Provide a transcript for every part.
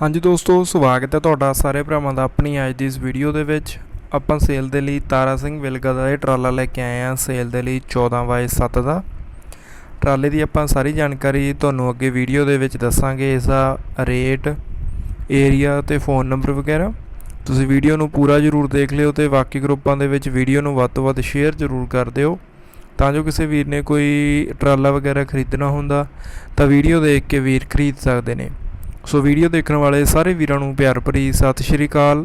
ਹਾਂਜੀ ਦੋਸਤੋ, ਸਵਾਗਤ ਹੈ ਤੁਹਾਡਾ ਸਾਰੇ ਭਰਾਵਾਂ ਦਾ ਆਪਣੀ ਅੱਜ ਦੀ ਇਸ ਵੀਡੀਓ ਦੇ ਵਿੱਚ। ਆਪਾਂ ਸੇਲ ਦੇ ਲਈ ਤਾਰਾ ਸਿੰਘ ਵਿਲਗਾ ਦਾ ਇਹ ਟਰਾਲਾ ਲੈ ਕੇ ਆਏ ਆ ਸੇਲ ਦੇ ਲਈ 14/7 ਦਾ। ਟਰਾਲੇ ਦੀ ਆਪਾਂ ਸਾਰੀ ਜਾਣਕਾਰੀ ਤੁਹਾਨੂੰ ਅੱਗੇ ਵੀਡੀਓ ਦੇ ਵਿੱਚ ਦੱਸਾਂਗੇ ਇਸ ਦਾ ਰੇਟ ਏਰੀਆ ਤੇ ਫੋਨ ਨੰਬਰ ਵਗੈਰਾ। ਤੁਸੀਂ ਵੀਡੀਓ ਨੂੰ ਪੂਰਾ ਜ਼ਰੂਰ ਦੇਖ ਲਿਓ ਤੇ ਬਾਕੀ ਗਰੁੱਪਾਂ ਦੇ ਵਿੱਚ ਵੀਡੀਓ ਨੂੰ ਵੱਧ ਤੋਂ ਵੱਧ ਸ਼ੇਅਰ ਜ਼ਰੂਰ ਕਰ ਦਿਓ। ਤਾਂ ਜੋ ਕਿਸੇ ਵੀਰ ਨੇ ਕੋਈ ਟਰਾਲਾ ਵਗੈਰਾ ਖਰੀਦਣਾ ਹੁੰਦਾ, ਤਾਂ ਵੀਡੀਓ ਦੇਖ ਕੇ ਵੀਰ ਖਰੀਦ ਸਕਦੇ ਨੇ। ਸੋ ਵੀਡੀਓ ਦੇਖਣ ਵਾਲੇ ਸਾਰੇ ਵੀਰਾਂ ਨੂੰ ਪਿਆਰ ਭਰੀ ਸਤਿ ਸ਼੍ਰੀ ਅਕਾਲ।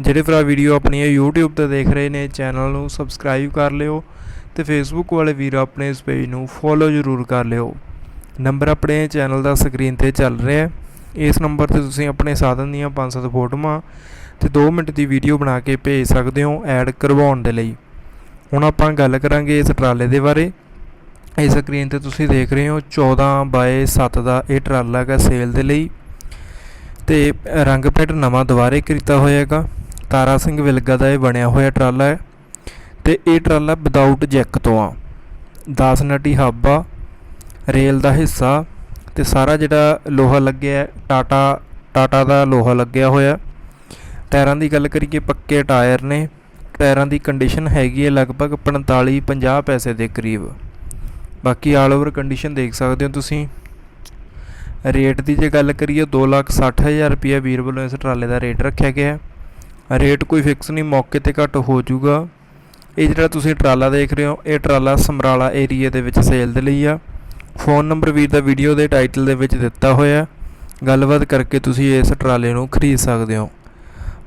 ਜਿਹੜੇ ਭਰਾ ਵੀਡੀਓ ਆਪਣੀ ਇਹ YouTube ਤੇ ਦੇਖ ਰਹੇ ਨੇ ਚੈਨਲ ਨੂੰ ਸਬਸਕ੍ਰਾਈਬ ਕਰ ਲਿਓ ਤੇ Facebook ਵਾਲੇ ਵੀਰ ਆਪਣੇ ਇਸ ਪੇਜ ਨੂੰ ਫੋਲੋ ਜ਼ਰੂਰ ਕਰ ਲਿਓ। ਨੰਬਰ ਆਪਣੇ ਚੈਨਲ ਦਾ ਸਕਰੀਨ ਤੇ ਚੱਲ ਰਿਹਾ ਹੈ। ਇਸ ਨੰਬਰ ਤੇ ਤੁਸੀਂ ਆਪਣੇ ਸਾਧਨ ਦੀਆਂ 5-7 ਫੋਟੋਆਂ ਤੇ 2 ਮਿੰਟ ਦੀ ਵੀਡੀਓ ਬਣਾ ਕੇ ਭੇਜ ਸਕਦੇ ਹੋ ਐਡ ਕਰਵਾਉਣ ਦੇ ਲਈ। ਹੁਣ ਆਪਾਂ ਗੱਲ ਕਰਾਂਗੇ ਇਸ ਟਰਾਲੇ ਦੇ ਬਾਰੇ। ਇਹ ਸਕਰੀਨ ਤੇ ਤੁਸੀਂ ਦੇਖ ਰਹੇ ਹੋ 14 ਬਾਏ 7 ਦਾ ਇਹ ਟਰਾਲਾ ਹੈਗਾ ਸੇਲ ਦੇ ਲਈ। ਤੇ ਰੰਗ ਪੈਟ ਨਵਾਂ ਦੁਬਾਰੇ ਕੀਤਾ ਹੋਇਆ ਹੈਗਾ ਤਾਰਾ ਸਿੰਘ ਵਿਲਗਾ ਦਾ ਇਹ ਬਣਿਆ ਹੋਇਆ ਟਰਾਲਾ ਹੈ ਤੇ ਇਹ ਟਰਾਲਾ ਵਿਦਆਊਟ ਜੈਕ ਤੋਂ ਆ। 10 ਨਟੀ ਹੱਬ ਆ ਰੇਲ ਦਾ ਹਿੱਸਾ ਤੇ ਸਾਰਾ ਜਿਹੜਾ ਲੋਹਾ ਲੱਗਿਆ ਟਾਟਾ ਟਾਟਾ ਦਾ ਲੋਹਾ ਲੱਗਿਆ ਹੋਇਆ। ਟਾਇਰਾਂ ਦੀ ਗੱਲ ਕਰੀਏ, ਪੱਕੇ ਟਾਇਰ ਨੇ। ਟਾਇਰਾਂ ਦੀ ਕੰਡੀਸ਼ਨ ਹੈਗੀ ਹੈ ਲਗਭਗ 45 50 ਪੈਸੇ ਦੇ ਕਰੀਬ। ਬਾਕੀ ਆਲ ਓਵਰ ਕੰਡੀਸ਼ਨ ਦੇਖ ਸਕਦੇ ਹੋ ਤੁਸੀਂ। ਰੇਟ ਦੀ ਜੇ ਗੱਲ ਕਰੀਏ 260000 ਰੁਪਏ ਵੀਰ ਵੱਲੋਂ ਇਸ ਟਰਾਲੇ ਦਾ ਰੇਟ ਰੱਖਿਆ ਗਿਆ ਹੈ। ਰੇਟ ਕੋਈ ਫਿਕਸ ਨਹੀਂ, ਮੌਕੇ ਤੇ ਘੱਟ ਹੋ ਜਾਊਗਾ। ਇਹ ਜਿਹੜਾ ਤੁਸੀਂ ਟਰਾਲਾ ਦੇਖ ਰਹੇ ਹੋ, ਇਹ ਟਰਾਲਾ ਸਮਰਾਲਾ ਏਰੀਆ ਦੇ ਵਿੱਚ ਸੇਲ ਦੇ ਲਈ ਆ। ਫੋਨ ਨੰਬਰ ਵੀਰ ਦਾ ਵੀਡੀਓ ਦੇ ਟਾਈਟਲ ਦੇ ਵਿੱਚ ਦਿੱਤਾ ਹੋਇਆ ਗੱਲਬਾਤ ਕਰਕੇ ਤੁਸੀਂ ਇਸ ਟਰਾਲੇ ਨੂੰ ਖਰੀਦ ਸਕਦੇ ਹੋ।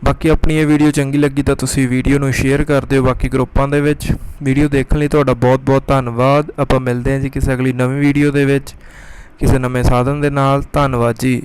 ਬਾਕੀ ਆਪਣੀ ਇਹ ਵੀਡੀਓ ਚੰਗੀ ਲੱਗੀ ਤਾਂ ਤੁਸੀਂ ਵੀਡੀਓ ਨੂੰ ਸ਼ੇਅਰ ਕਰ ਦਿਓ ਬਾਕੀ ਗਰੁੱਪਾਂ ਦੇ ਵਿੱਚ। ਵੀਡੀਓ ਦੇਖਣ ਲਈ ਤੁਹਾਡਾ ਬਹੁਤ-ਬਹੁਤ ਧੰਨਵਾਦ। ਆਪਾਂ ਮਿਲਦੇ ਹਾਂ ਜੀ ਕਿਸੇ ਅਗਲੀ ਨਵੀਂ ਵੀਡੀਓ ਦੇ ਵਿੱਚ। ਕਿਸੇ ਨਵੇਂ ਸਾਧਨ ਦੇ ਨਾਲ ਧੰਨਵਾਦ ਜੀ।